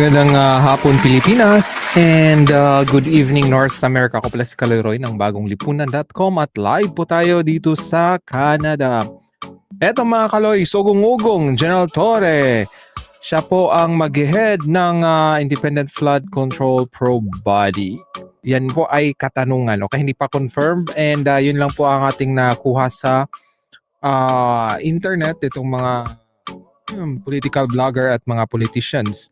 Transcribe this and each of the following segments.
Magandang ah, hapon Pilipinas and ah, good evening North America. Ako pala si Kaloy ng bagong lipunan.com at live po tayo dito sa Canada. Eto mga Kaloy, sugong-ugong General Torre. Siya po ang mag-head ng ah, Independent Flood Control Probe Body. Yan po ay katanungan, okay? Hindi pa confirmed and ah, yun lang po ang ating nakuha sa ah, internet itong mga hmm, political blogger at mga politicians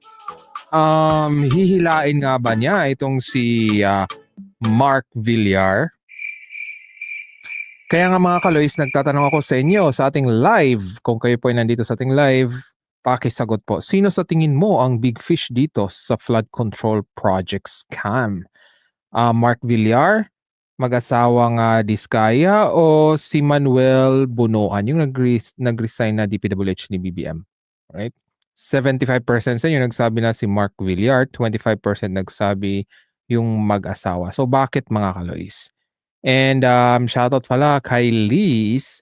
um, hihilain nga ba niya itong si ah, Mark Villar? Kaya nga mga kaloys, nagtatanong ako sa inyo sa ating live. Kung kayo po ay nandito sa ating live, pakisagot po. Sino sa tingin mo ang big fish dito sa flood control project scam? Ah, Mark Villar, mag-asawang uh, Diskaya o si Manuel Bunuan, yung nag- nag-resign na DPWH ni BBM? Right? 75% sa inyo nagsabi na si Mark Villar, 25% nagsabi yung mag-asawa. So bakit mga kaloys? And um, shoutout pala kay Liz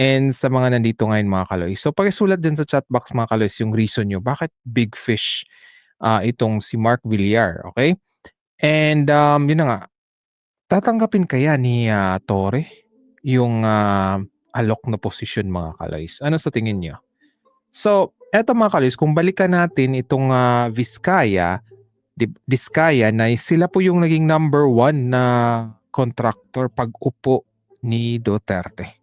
and sa mga nandito ngayon mga kaloys. So pakisulat din sa chat box mga kaloys yung reason nyo. Bakit big fish ah, itong si Mark Villar, okay? And um, yun na nga, tatanggapin kaya ni ah, Torre yung ah, alok na posisyon mga kaloys? Ano sa tingin nyo? So, eto mga kalis, kung balikan natin itong ah, Vizcaya, Vizcaya na sila po yung naging number one na contractor pag upo ni Duterte.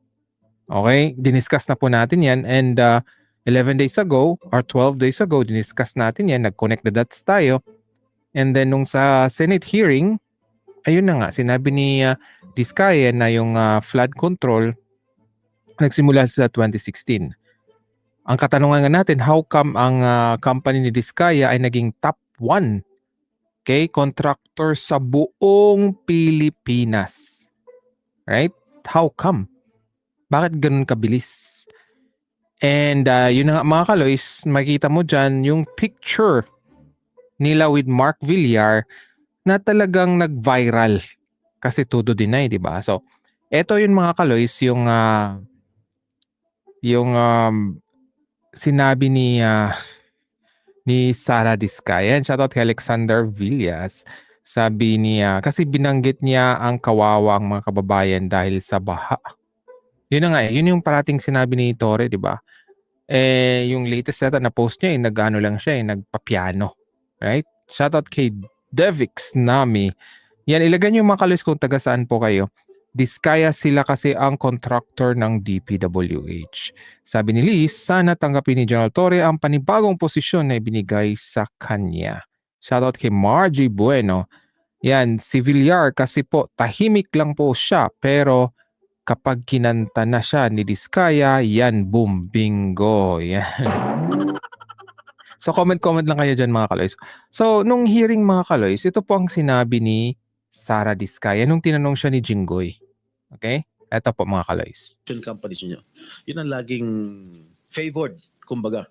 Okay? Diniscuss na po natin yan and ah, 11 days ago or 12 days ago, diniscuss natin yan, nag-connect the dots tayo. And then nung sa Senate hearing, ayun na nga, sinabi ni uh, Vizcaya na yung ah, flood control nagsimula sa 2016 ang katanungan nga natin, how come ang ah, company ni Diskaya ay naging top 1 okay, contractor sa buong Pilipinas? Right? How come? Bakit ganun kabilis? And ah, yun na nga mga kaloys, makita mo dyan yung picture nila with Mark Villar na talagang nag-viral kasi todo deny, di ba? So, eto yun mga kaloys, yung ah, yung um, sinabi ni ah, ni Sara Diskayan. Shoutout kay Alexander Villas. Sabi niya, kasi binanggit niya ang kawawang mga kababayan dahil sa baha. Yun na nga, eh, yun yung parating sinabi ni Tore, di ba? Eh, yung latest yata na post niya, eh, nag-ano lang siya, eh, nagpapiano. Right? Shoutout kay Devix Nami. Yan, ilagay niyo mga kalis kung taga saan po kayo. Diskaya sila kasi ang contractor ng DPWH. Sabi ni Liz, sana tanggapin ni General Torre ang panibagong posisyon na ibinigay sa kanya. Shoutout kay Margie Bueno. Yan, si kasi po tahimik lang po siya pero kapag kinanta na siya ni Diskaya, yan, boom, bingo. Yan. So comment-comment lang kayo dyan mga kaloys. So nung hearing mga kaloys, ito po ang sinabi ni Sara Diskaya nung tinanong siya ni Jinggoy. Okay? Ito po mga kaloys. companies nyo, yun ang laging favored, kumbaga,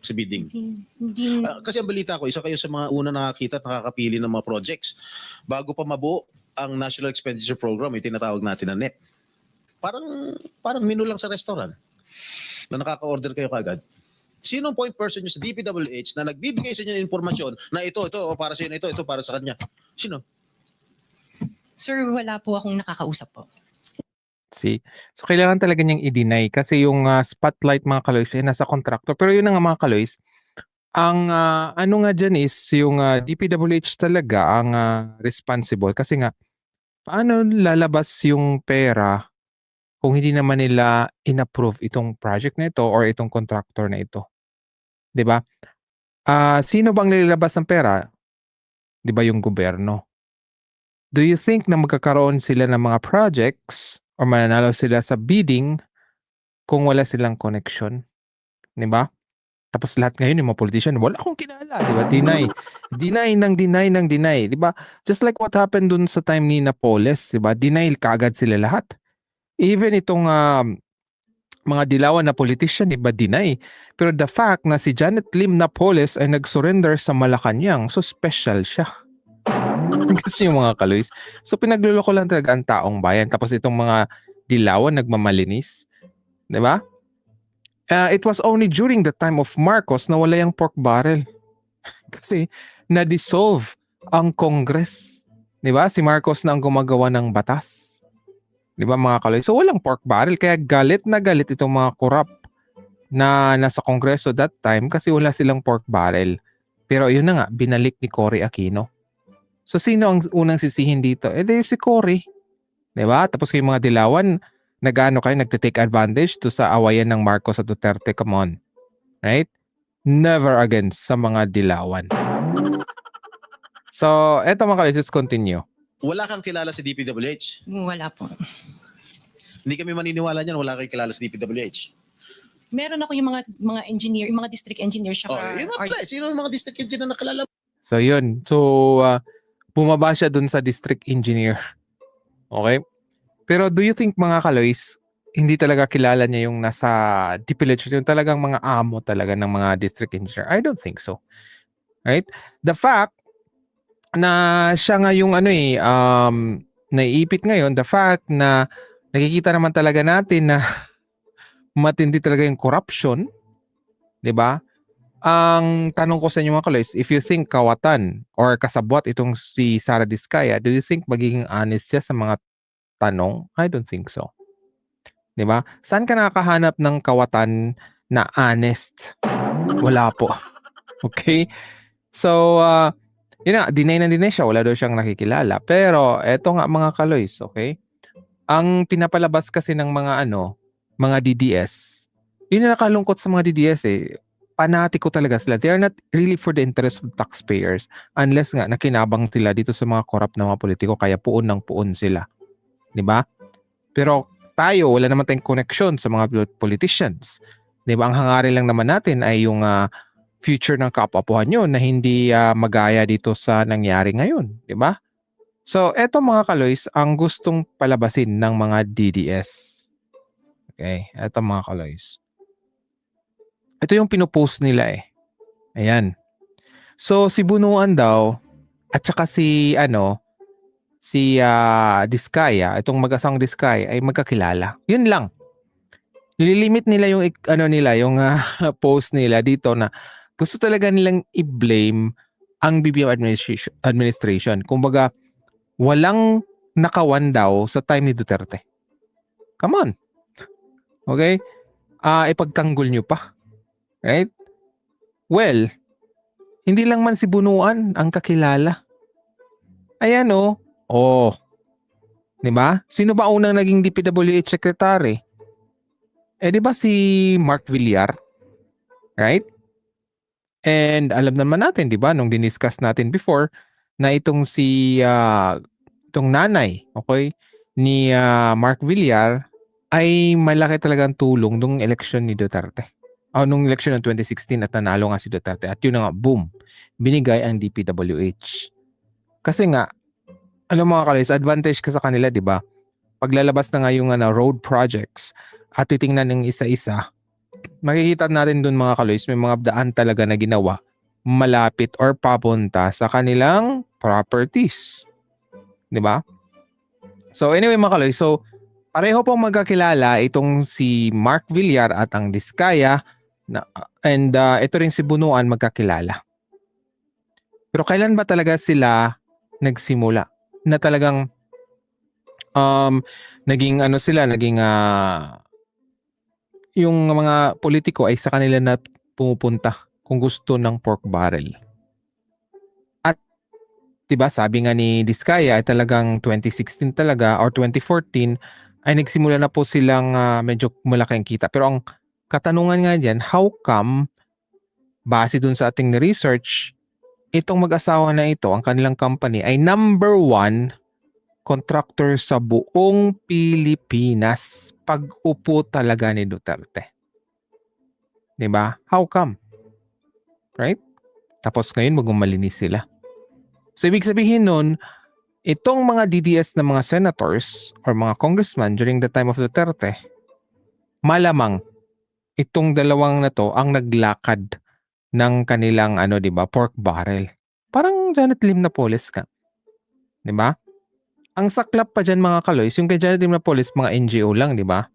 sa bidding. Hindi, hindi Ah, kasi ang balita ko, isa kayo sa mga una nakakita at nakakapili ng mga projects. Bago pa mabuo ang National Expenditure Program, yung tinatawag natin na NEP. Parang, parang menu lang sa restaurant na nakaka-order kayo kagad. Sino ang point person nyo sa DPWH na nagbibigay sa inyo ng informasyon na ito, ito, o para sa inyo, ito, ito, para sa kanya? Sino? Sir, wala po akong nakakausap po. See? So kailangan talaga niyang i-deny kasi yung ah, spotlight mga kaloys ay nasa contractor. Pero yun na nga mga kaloys, ang ah, ano nga dyan is yung ah, DPWH talaga ang ah, responsible kasi nga paano lalabas yung pera kung hindi naman nila in-approve itong project na ito or itong contractor na ito. 'Di ba? Ah, sino bang nilalabas ng pera? 'Di ba yung gobyerno? Do you think na magkakaroon sila ng mga projects or mananalo sila sa bidding kung wala silang connection? 'Di ba? Tapos lahat ngayon yung mga politician, wala akong kilala, 'di ba? Deny. deny ng deny ng deny, 'di ba? Just like what happened dun sa time ni Napoles, 'di ba? Denial kagad sila lahat. Even itong um, mga dilawan na politician, iba deny. Pero the fact na si Janet Lim Napoles ay nag-surrender sa Malacanang, so special siya. Kasi yung mga kaloys. So pinagluloko lang talaga ang taong bayan. Tapos itong mga dilawan nagmamalinis. 'Di ba? Uh, it was only during the time of Marcos na wala yung pork barrel. Kasi na-dissolve ang Congress. 'Di ba? Si Marcos na ang gumagawa ng batas. 'Di ba mga kaloy? So walang pork barrel kaya galit na galit itong mga korap na nasa Kongreso that time kasi wala silang pork barrel. Pero yun na nga, binalik ni Cory Aquino. So sino ang unang sisihin dito? Eh di si Cory. 'Di ba? Tapos yung mga dilawan, nagano kayo, nagte-take advantage to sa awayan ng Marcos at Duterte. Come on. Right? Never against sa mga dilawan. So, eto mga kalis, let's continue. Wala kang kilala si DPWH. Wala po. Hindi kami maniniwala niyan, wala kang kilala si DPWH. Meron ako yung mga mga engineer, yung mga district engineer Oh, siya. yun nga pala. eh. Sino yung mga district engineer na nakilala mo? So, yun. So, uh, bumaba siya dun sa district engineer. Okay? Pero do you think mga kaloys, hindi talaga kilala niya yung nasa DPLH, yung talagang mga amo talaga ng mga district engineer? I don't think so. Right? The fact na siya nga yung ano eh, um, naiipit ngayon, the fact na nakikita naman talaga natin na matindi talaga yung corruption, 'di ba? Ang tanong ko sa inyo mga kaloys, if you think kawatan or kasabwat itong si Sara Diskaya, do you think magiging honest siya sa mga tanong? I don't think so. 'Di ba? Saan ka nakakahanap ng kawatan na honest? Wala po. okay? So, uh, yun na, deny na deny siya. Wala daw siyang nakikilala. Pero, eto nga mga kaloys, okay? Ang pinapalabas kasi ng mga ano, mga DDS, yun na nakalungkot sa mga DDS eh. Panatiko talaga sila. They are not really for the interest of taxpayers unless nga nakinabang sila dito sa mga corrupt na mga politiko kaya puon ng puon sila. 'Di ba? Pero tayo wala naman tayong connection sa mga politicians. 'Di ba? Ang hangarin lang naman natin ay yung ah, future ng kapapuhan nyo na hindi ah, magaya dito sa nangyari ngayon, 'di ba? So, eto mga kaloys ang gustong palabasin ng mga DDS. Okay, eto mga kaloys. Ito yung pinopost nila eh. Ayan. So si Bunuan daw at saka si ano si ah, Diskaya, itong mag-asang Diskaya ay magkakilala. Yun lang. Nililimit nila yung ano nila, yung ah, post nila dito na gusto talaga nilang i-blame ang BBM administration, administration. Kumbaga, walang nakawan daw sa time ni Duterte. Come on. Okay? Ah, ipagtanggol nyo pa. Right? Well, hindi lang man si Bunuan ang kakilala. Ayan oh. Oh. 'Di ba? Sino ba unang naging DPWH secretary? Eh 'di ba si Mark Villar? Right? And alam naman natin, 'di ba, nung diniscuss natin before na itong si ah, itong nanay, okay, ni ah, Mark Villar ay malaki talagang tulong nung election ni Duterte. O nung election ng 2016 at nanalo nga si Duterte. At yun na nga, boom, binigay ang DPWH. Kasi nga, ano mga kalis, advantage ka sa kanila, di ba? Paglalabas na nga yung ano, road projects at titingnan ng isa-isa, makikita natin dun mga kalis, may mga daan talaga na ginawa malapit or papunta sa kanilang properties. Di ba? So anyway mga kalis, so pareho pong magkakilala itong si Mark Villar at ang Diskaya na, and uh, ito rin si Bunuan magkakilala. Pero kailan ba talaga sila nagsimula? Na talagang um, naging ano sila, naging ah, yung mga politiko ay sa kanila na pumupunta kung gusto ng pork barrel. At 'di ba sabi nga ni Diskaya ay talagang 2016 talaga or 2014 ay nagsimula na po silang ah, medyo malaki ang kita. Pero ang katanungan nga diyan, how come base dun sa ating research, itong mag-asawa na ito, ang kanilang company ay number one contractor sa buong Pilipinas pag-upo talaga ni Duterte. ba? How come? Right? Tapos ngayon magmamalinis sila. So ibig sabihin nun, itong mga DDS na mga senators or mga congressman during the time of Duterte, malamang itong dalawang na to ang naglakad ng kanilang ano 'di ba pork barrel. Parang Janet Lim Napoles ka. 'Di ba? Ang saklap pa diyan mga kaloys, yung kay Janet Lim Napoles mga NGO lang, 'di ba?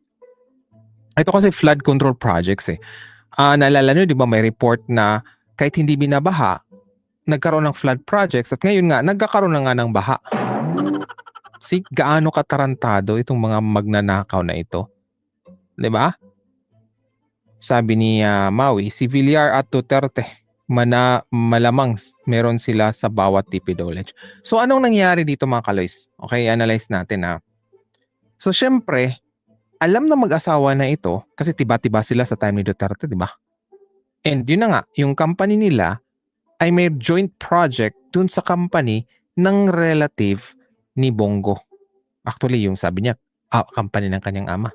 Ito kasi flood control projects eh. Ah, naalala niyo 'di ba may report na kahit hindi binabaha, nagkaroon ng flood projects at ngayon nga nagkakaroon na nga ng baha. Si gaano katarantado itong mga magnanakaw na ito. 'Di ba? Sabi ni ah, Maui, si Villar at Duterte, mana, malamang meron sila sa bawat DPWH. So anong nangyari dito mga kaloys? Okay, analyze natin ha. So syempre, alam na mag-asawa na ito kasi tiba-tiba sila sa time ni Duterte, di ba? And yun na nga, yung company nila ay may joint project dun sa company ng relative ni Bongo. Actually, yung sabi niya, ah, company ng kanyang ama.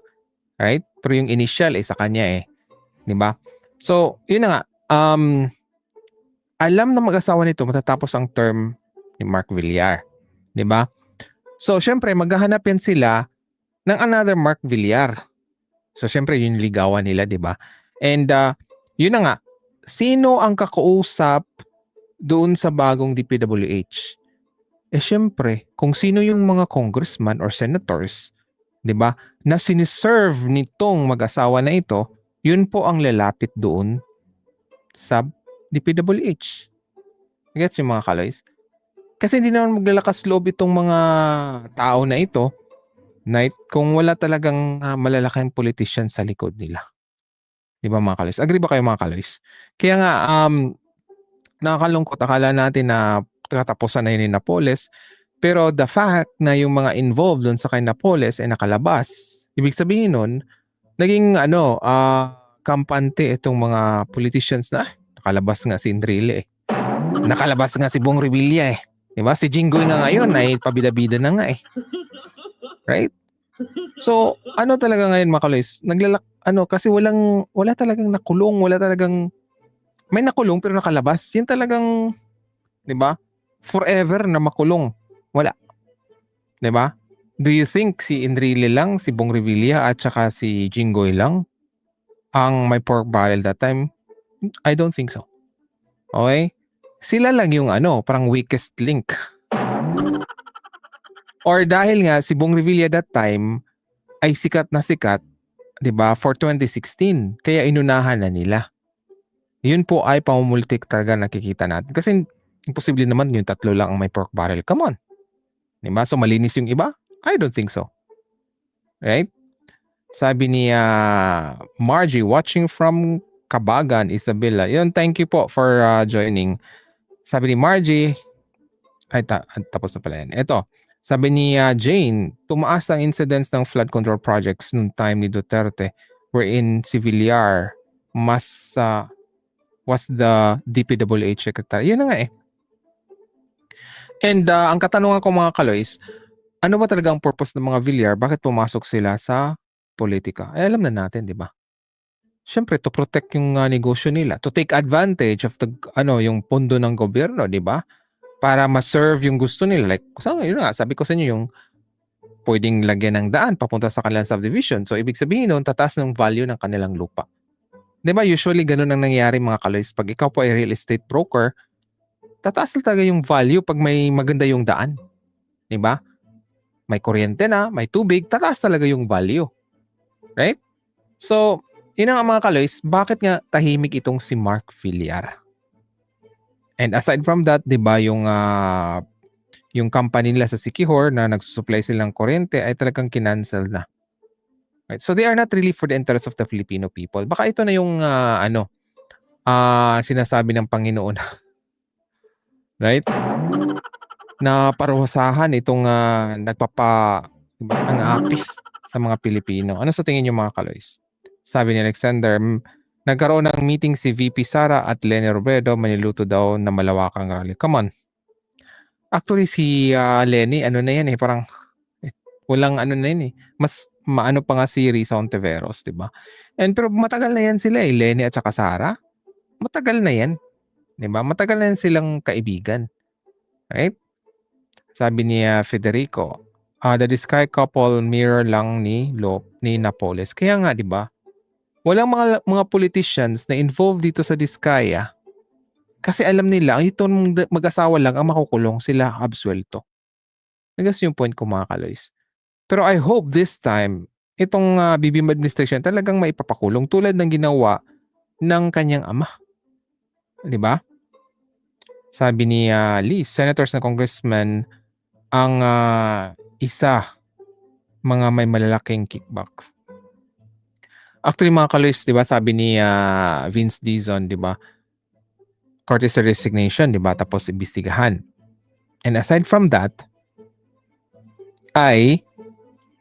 Right? Pero yung initial ay sa kanya eh. Di ba? So, yun na nga. Um, alam na mag-asawa nito matatapos ang term ni Mark Villar. Di ba? So, syempre, maghahanap yan sila ng another Mark Villar. So, syempre, yun ligawan nila, di ba? And, uh, yun na nga, sino ang kakausap doon sa bagong DPWH? Eh, syempre, kung sino yung mga congressman or senators, di ba, na siniserve nitong mag-asawa na ito, yun po ang lalapit doon sa DPWH. Gets yung mga kaloys? Kasi hindi naman maglalakas loob itong mga tao na ito na it- kung wala talagang uh, malalaking politician sa likod nila. Di ba mga kaloys? Agree ba kayo mga kaloys? Kaya nga, um, nakakalungkot. Akala natin na katapusan na yun ni Napoles. Pero the fact na yung mga involved doon sa kay Napoles ay nakalabas, ibig sabihin nun, naging ano, ah kampante itong mga politicians na, "Ah, nakalabas nga si Enrile eh. Nakalabas nga si Bong Revilla eh. Diba? Si Jinggoy nga ngayon ay pabida-bida na nga eh. Right? So, ano talaga ngayon mga kaloys? Naglalak, ano, kasi walang, wala talagang nakulong, wala talagang, may nakulong pero nakalabas. Yun talagang, di ba? Forever na makulong. Wala. Di ba? Do you think si Enrile lang, si Bong Revilla at saka si Jinggoy lang ang may pork barrel that time? I don't think so. Okay? Sila lang yung ano, parang weakest link. Or dahil nga si Bong Revilla that time ay sikat na sikat, 'di ba, for 2016, kaya inunahan na nila. Yun po ay pamumultik talaga nakikita natin. Kasi imposible naman yung tatlo lang ang may pork barrel. Come on. 'Di ba? So malinis yung iba? I don't think so. Right? Sabi ni ah, Margie, watching from Kabagan, Isabela. Yun, thank you po for ah, joining. Sabi ni Margie, ay ta- tapos na pala yan. Ito, sabi ni ah, Jane, tumaas ang incidence ng flood control projects noong time ni Duterte wherein si Villar mas ah, was the DPWH secretary. Yun na nga eh. And ah, ang katanungan ko mga kaloys, ano ba talaga ang purpose ng mga Villar? Bakit pumasok sila sa politika? Ay, alam na natin, di ba? Siyempre, to protect yung ah, negosyo nila. To take advantage of the, ano, yung pondo ng gobyerno, di ba? Para ma-serve yung gusto nila. Like, sa, yun nga, sabi ko sa inyo yung pwedeng lagyan ng daan papunta sa kanilang subdivision. So, ibig sabihin nun, tataas ng value ng kanilang lupa. Di ba? Usually, ganun ang nangyari mga kaloys. Pag ikaw po ay real estate broker, tataas talaga yung value pag may maganda yung daan. Di ba? May kuryente na, may tubig, tataas talaga yung value. Right? So, yun ang mga kaloys, bakit nga tahimik itong si Mark Villar? And aside from that, 'di ba, yung ah, yung company nila sa Sikihor na nagsusupply silang kuryente ay talagang kinancel na. Right? So they are not really for the interest of the Filipino people. Baka ito na yung ah, ano ah sinasabi ng Panginoon. right? Na parusahan itong ah, nagpapa diba, ng api sa mga Pilipino. Ano sa tingin niyo mga kaloys? Sabi ni Alexander, "M- nagkaroon ng meeting si VP Sara at Lenny Robredo, maniluto daw na malawakang rally. Come on. Actually, si ah, Lenny, ano na yan eh, parang eh, walang ano na yun eh. Mas maano pa nga si Risa Ontiveros, di ba? And pero matagal na yan sila eh, Lenny at saka Sara. Matagal na yan. Di ba? Matagal na yan silang kaibigan. Right? Sabi ni ah, Federico, ah the Sky couple mirror lang ni Lo, ni Napoles. Kaya nga, di ba? Walang mga mga politicians na involved dito sa Diskaya kasi alam nila itong mag-asawa lang ang makukulong sila absuelto. Nagas yung point ko mga kaloys. Pero I hope this time itong ah, BBM administration talagang maipapakulong tulad ng ginawa ng kanyang ama. 'Di ba? Sabi ni ah, Lee, senators na congressman ang ah, isa mga may malalaking kickbacks. Actually mga kaloys, 'di ba, sabi ni ah, Vince Dizon, 'di ba? Courtesy resignation, 'di ba? Tapos imbestigahan. And aside from that, ay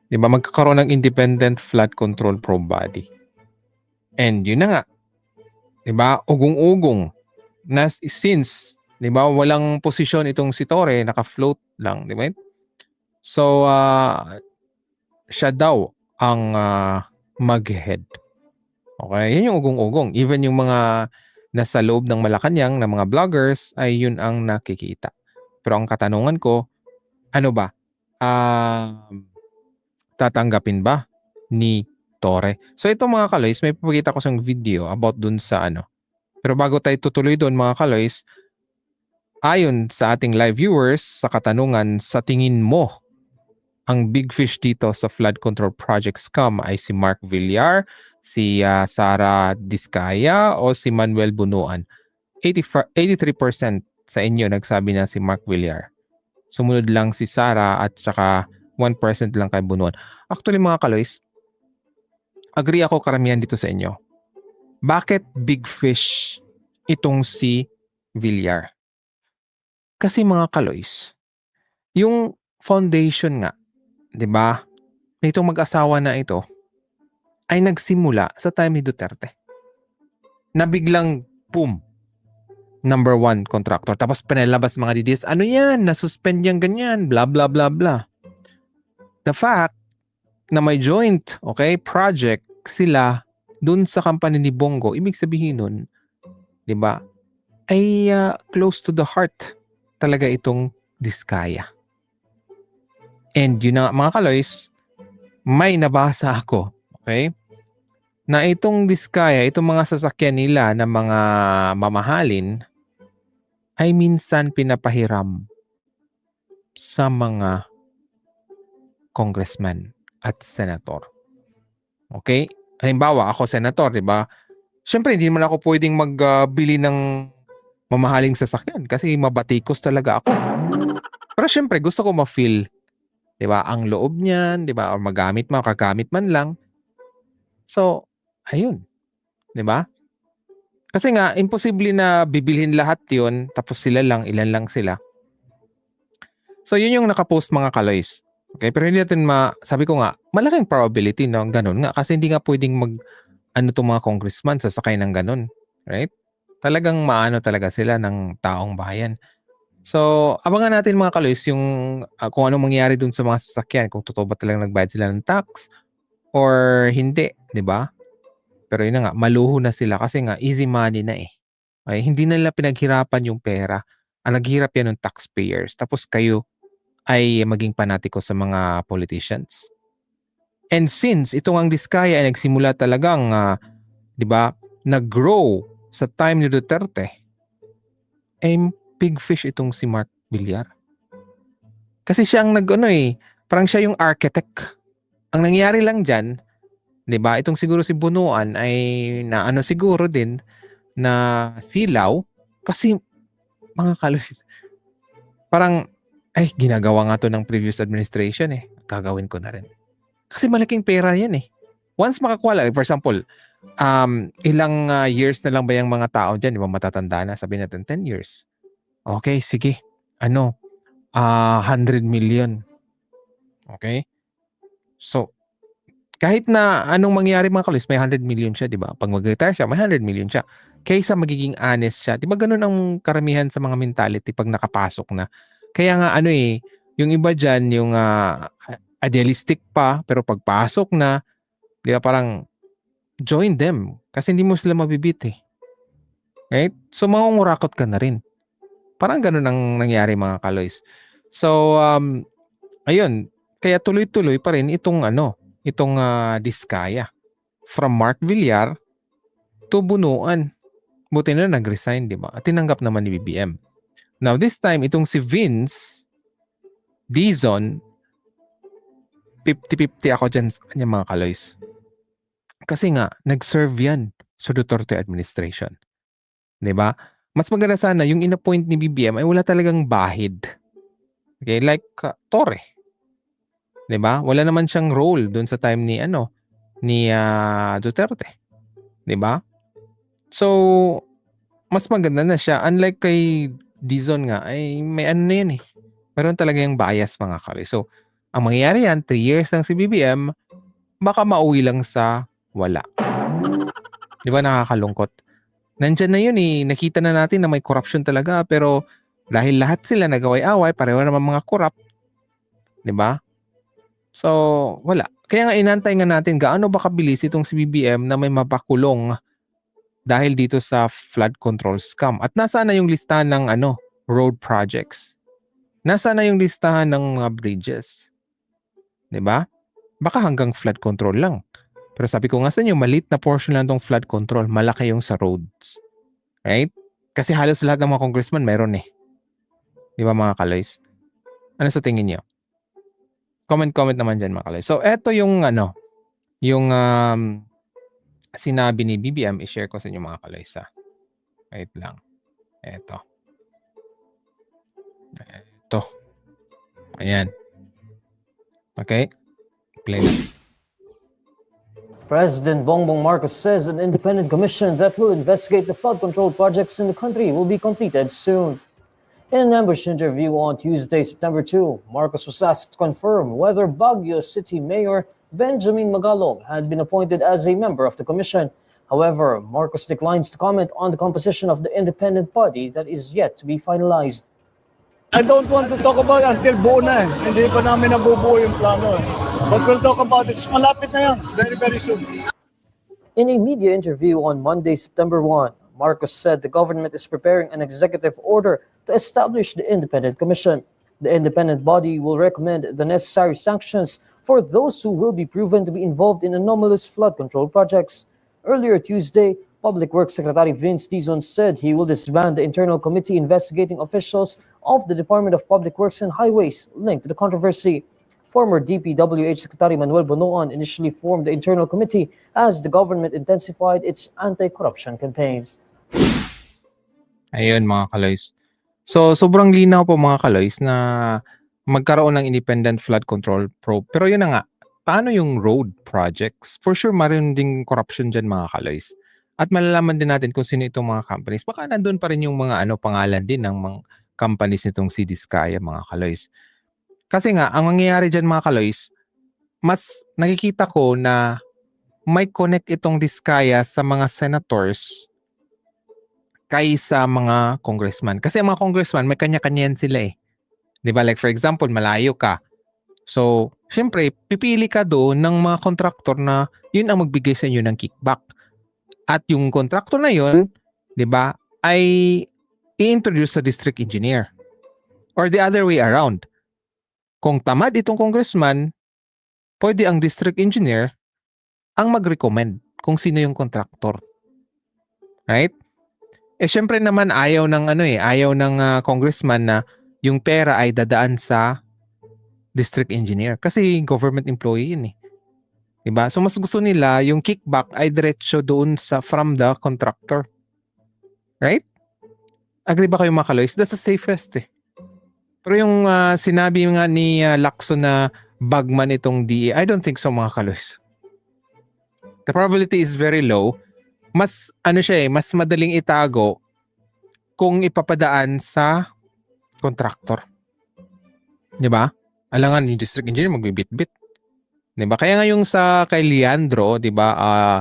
'di ba magkakaroon ng independent flood control probe body. And yun na nga, 'di ba? Ugong-ugong na since 'di ba walang posisyon itong si Torre, naka-float lang, 'di ba? So ah, siya daw ang ah, mag-head. Okay, yan yung ugong-ugong. Even yung mga nasa loob ng Malacanang na mga vloggers ay yun ang nakikita. Pero ang katanungan ko, ano ba? Ah, tatanggapin ba ni Torre? So ito mga kaloys, may papakita ko sa video about dun sa ano. Pero bago tayo tutuloy doon mga kaloys, ayon sa ating live viewers sa katanungan, sa tingin mo, ang big fish dito sa flood control project scam ay si Mark Villar, si ah, Sara Diskaya o si Manuel Bunuan. 85 83% sa inyo nagsabi na si Mark Villar. Sumunod lang si Sara at saka 1% lang kay Bunuan. Actually mga kaloys, agree ako karamihan dito sa inyo. Bakit big fish itong si Villar? Kasi mga kaloys, yung foundation nga, 'di ba? Nitong mag-asawa na ito ay nagsimula sa time ni Duterte. Na biglang boom, number one contractor. Tapos pinalabas mga details, ano yan, nasuspend yan ganyan, blah blah blah blah. The fact na may joint, okay, project sila dun sa company ni Bongo, ibig sabihin nun, 'di ba? Ay ah, close to the heart talaga itong Diskaya. And yun na nga, mga kaloys, may nabasa ako, okay? Na itong Diskaya, itong mga sasakyan nila na mga mamahalin, ay minsan pinapahiram sa mga congressman at senator. Okay? Halimbawa, ako senator, di ba? Siyempre, hindi naman ako pwedeng magbili ng mamahaling sasakyan kasi mabatikos talaga ako. Pero siyempre, gusto ko ma-feel 'di ba? Ang loob niyan, 'di ba? Or magamit man, kagamit man lang. So, ayun. 'Di ba? Kasi nga imposible na bibilhin lahat 'yon tapos sila lang, ilan lang sila. So, yun yung nakapost mga kaloys. Okay, pero hindi natin ma sabi ko nga, malaking probability no ganun nga kasi hindi nga pwedeng mag ano tong mga congressman sasakay ng ganun, right? Talagang maano talaga sila ng taong bayan. So, abangan natin mga kaloys yung ah, kung anong mangyayari dun sa mga sasakyan, kung totoo ba talagang nagbayad sila ng tax or hindi, 'di ba? Pero yun na nga, maluho na sila kasi nga easy money na eh. Okay? Hindi na nila pinaghirapan yung pera. Ang naghirap yan ng taxpayers. Tapos kayo ay maging panatiko sa mga politicians. And since itong ang Diskaya ay nagsimula talagang, ah, 'di ba, nag-grow sa time ni Duterte, eh big fish itong si Mark Villar. Kasi siya ang nag-ano eh, parang siya yung architect. Ang nangyari lang diyan, 'di ba? Itong siguro si Bunuan ay na ano siguro din na silaw kasi mga kaloys. Parang ay ginagawa nga to ng previous administration eh. Gagawin ko na rin. Kasi malaking pera yan eh. Once makakuha lang, for example, um, ilang ah, years na lang ba yung mga tao dyan, di ba matatanda na, sabi natin 10 years. Okay, sige. Ano? Ah, 100 million. Okay? So, kahit na anong mangyari mga kalis, may 100 million siya, di ba? Pag mag-retire siya, may 100 million siya. Kaysa magiging honest siya. Di ba ganun ang karamihan sa mga mentality pag nakapasok na. Kaya nga ano eh, yung iba dyan, yung ah, idealistic pa, pero pagpasok na, di ba parang join them. Kasi hindi mo sila mabibit eh. Right? So, mangungurakot ka na rin. Parang ganun ang nangyari mga kaloys. So, um, ayun. Kaya tuloy-tuloy pa rin itong ano, itong ah, Diskaya. From Mark Villar to Bunuan. Buti na nag-resign, di ba? At tinanggap naman ni BBM. Now, this time, itong si Vince Dizon, 50-50 ako dyan sa kanya mga kaloys. Kasi nga, nag-serve yan sa Duterte administration. ba? mas maganda sana yung in-appoint ni BBM ay wala talagang bahid. Okay, like uh, Torre. 'Di ba? Wala naman siyang role doon sa time ni ano ni ah, Duterte. 'Di ba? So mas maganda na siya unlike kay Dizon nga ay may ano na yan eh. Meron talaga yung bias mga kare. So ang mangyayari yan, 3 years lang si BBM, baka mauwi lang sa wala. 'Di ba nakakalungkot? Nandyan na yun eh. Nakita na natin na may corruption talaga pero dahil lahat sila nagaway-away, pareho naman mga corrupt. 'Di ba? So, wala. Kaya nga inantay nga natin gaano ba kabilis itong si BBM na may mapakulong dahil dito sa flood control scam. At nasaan na yung listahan ng ano, road projects? Nasaan na yung listahan ng mga bridges? 'Di ba? Baka hanggang flood control lang. Pero sabi ko nga sa inyo, malit na portion lang tong flood control. Malaki yung sa roads. Right? Kasi halos lahat ng mga congressman meron eh. Di ba mga kaloys? Ano sa tingin niyo? Comment-comment naman dyan mga kaloys. So, eto yung ano, yung um, sinabi ni BBM, i-share ko sa inyo mga kaloys ha. Wait lang. Eto. Eto. Ayan. Okay? Play. President Bongbong Marcos says an independent commission that will investigate the flood control projects in the country will be completed soon. In an ambush interview on Tuesday, September 2, Marcos was asked to confirm whether Baguio City Mayor Benjamin Magalong had been appointed as a member of the commission. However, Marcos declines to comment on the composition of the independent body that is yet to be finalized. I don't want to talk about until buo na eh. Hindi pa namin nabubuo yung plano eh. But we'll talk about it. Malapit na yan. Very, very soon. In a media interview on Monday, September 1, Marcos said the government is preparing an executive order to establish the independent commission. The independent body will recommend the necessary sanctions for those who will be proven to be involved in anomalous flood control projects. Earlier Tuesday, Public Works Secretary Vince Dizon said he will disband the internal committee investigating officials of the Department of Public Works and Highways linked to the controversy. Former DPWH Secretary Manuel Bonoan initially formed the internal committee as the government intensified its anti-corruption campaign. Ayun mga kaloys. So sobrang linaw po mga kaloys na magkaroon ng independent flood control probe. Pero yun na nga, paano yung road projects? For sure maroon ding corruption dyan mga kaloys. At malalaman din natin kung sino itong mga companies. Baka nandun pa rin yung mga ano pangalan din ng mga companies nitong si Diskaya mga kaloys. Kasi nga, ang mangyayari dyan mga kaloys, mas nakikita ko na may connect itong Diskaya sa mga senators kaysa mga congressman. Kasi ang mga congressman, may kanya-kanya yan sila eh. ba Like for example, malayo ka. So, syempre, pipili ka doon ng mga kontraktor na yun ang magbigay sa inyo ng kickback. At yung kontraktor na yun, 'di ba, ay i-introduce sa district engineer. Or the other way around. Kung tamad itong congressman, pwede ang district engineer ang mag-recommend kung sino yung kontraktor. Right? Eh syempre naman ayaw ng ano eh, ayaw ng ah, congressman na yung pera ay dadaan sa district engineer kasi government employee yun eh. 'Di ba? So mas gusto nila yung kickback ay diretso doon sa from the contractor. Right? Agree ba kayo mga kaloys? That's the safest eh. Pero yung ah, sinabi nga ni ah, Lacson na bagman itong DE, I don't think so mga kaloys. The probability is very low mas ano siya eh, mas madaling itago kung ipapadaan sa contractor. 'Di ba? Alangan yung district engineer magbibit-bit. 'Di ba? Kaya nga yung sa kay Leandro, 'di ba, ah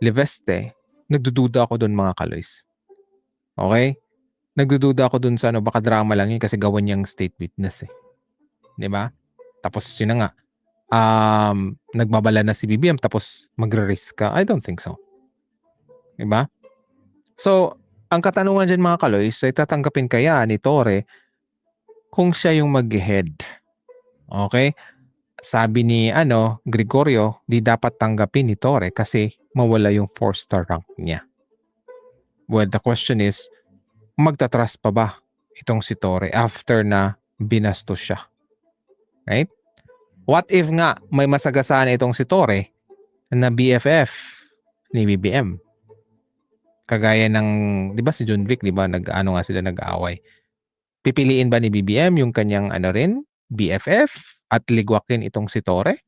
Leveste, nagdududa ako doon mga kaloys. Okay? Nagdududa ako doon sa ano, baka drama lang yun kasi gawan niyang state witness eh. ba? Tapos yun na nga. Um, nagbabala na si BBM tapos magre-risk ka. I don't think so. Diba? So, ang katanungan dyan mga kaloys, ay tatanggapin kaya ni Tore kung siya yung mag-head. Okay? Sabi ni ano, Gregorio, di dapat tanggapin ni Tore kasi mawala yung 4-star rank niya. Well, the question is, magtatrust pa ba itong si Tore after na binastos siya? Right? What if nga may masagasaan itong si Tore na BFF ni BBM? Kagaya ng, di ba si John Vic, di ba, nag, ano nga sila nag-aaway. Pipiliin ba ni BBM yung kanyang ano rin, BFF, at ligwakin itong si Tore?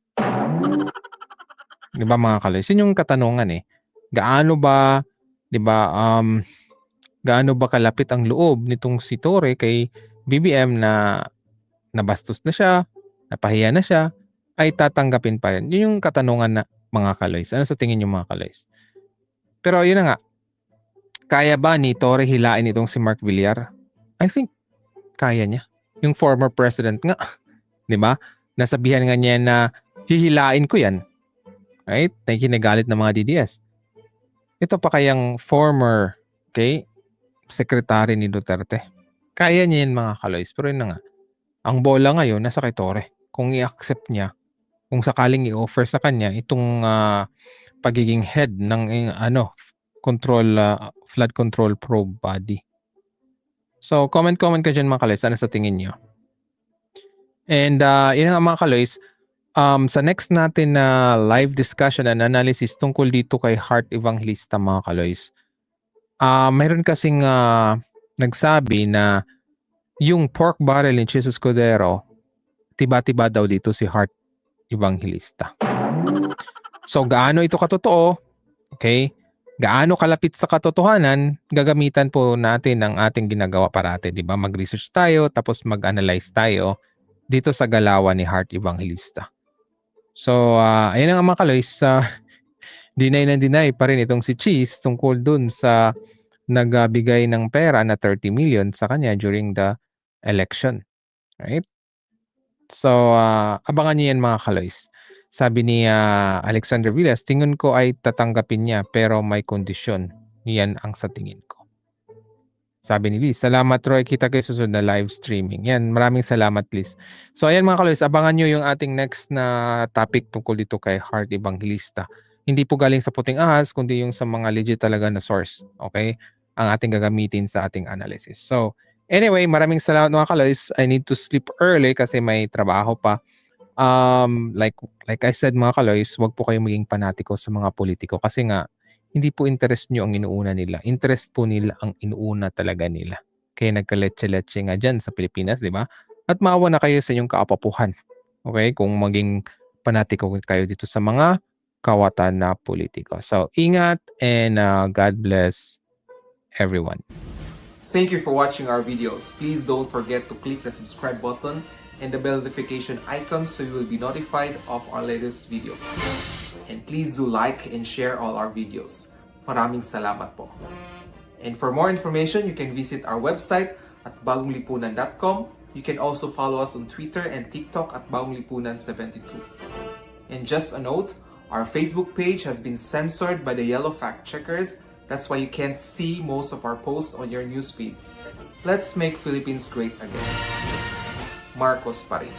Di ba mga kaloys? Yun yung katanungan eh. Gaano ba, di ba, um, gaano ba kalapit ang loob nitong si Tore kay BBM na nabastos na siya, napahiya na siya, ay tatanggapin pa rin. Yun yung katanungan na mga kaloys. Ano sa tingin yung mga kaloys? Pero yun na nga, kaya ba ni Tore hilain itong si Mark Villar? I think kaya niya. Yung former president nga, 'di ba? Nasabihan nga niya na hihilain ko 'yan. Right? Na kinagalit ng mga DDS. Ito pa kayang former, okay, secretary ni Duterte. Kaya niya yan mga kaloys. Pero yun na nga, ang bola ngayon nasa kay Tore. Kung i-accept niya, kung sakaling i-offer sa kanya itong ah, pagiging head ng eh, ano control ah, flood control probe body. So comment comment ka diyan mga kaloys ano sa tingin niyo? And uh, yun nga mga kaloys, um, sa next natin na live discussion and analysis tungkol dito kay Heart Evangelista mga kaloys. Ah, mayroon kasing ah, nagsabi na yung pork barrel ni Jesus Cordero tiba-tiba daw dito si Heart Evangelista. So gaano ito katotoo? Okay? Gaano kalapit sa katotohanan, gagamitan po natin ang ating ginagawa parate, 'di ba? Mag-research tayo tapos mag-analyze tayo dito sa galawan ni Heart Evangelista. So, ah, ayun nga mga kaloys, ah, deny na deny pa rin itong si Cheese tungkol dun sa nagbigay ng pera na 30 million sa kanya during the election. Right? So, ah, abangan niyo yan mga kaloys. Sabi ni ah, Alexander Villas, tingin ko ay tatanggapin niya pero may kondisyon. Yan ang sa tingin ko. Sabi ni Liz, salamat Roy, kita kayo susunod na live streaming. Yan, maraming salamat Liz. So ayan mga kaloys, abangan nyo yung ating next na topic tungkol dito kay Heart Evangelista. Hindi po galing sa puting ahas, kundi yung sa mga legit talaga na source. Okay? Ang ating gagamitin sa ating analysis. So, anyway, maraming salamat mga kaloys. I need to sleep early kasi may trabaho pa. Um, like like I said mga kaloys, wag po kayong maging panatiko sa mga politiko kasi nga hindi po interest nyo ang inuuna nila. Interest po nila ang inuuna talaga nila. Kaya nagkaletse-letse nga dyan sa Pilipinas, di ba? At maawa na kayo sa inyong kaapapuhan. Okay? Kung maging panatiko kayo dito sa mga kawatan na politiko. So, ingat and uh, God bless everyone. Thank you for watching our videos. Please don't forget to click the subscribe button and the bell notification icon so you will be notified of our latest videos. And please do like and share all our videos. Maraming salamat po. And for more information, you can visit our website at bagonglipunan.com. You can also follow us on Twitter and TikTok at bagonglipunan72. And just a note, our Facebook page has been censored by the yellow fact checkers. That's why you can't see most of our posts on your news feeds. Let's make Philippines great again. Marcos pa rin.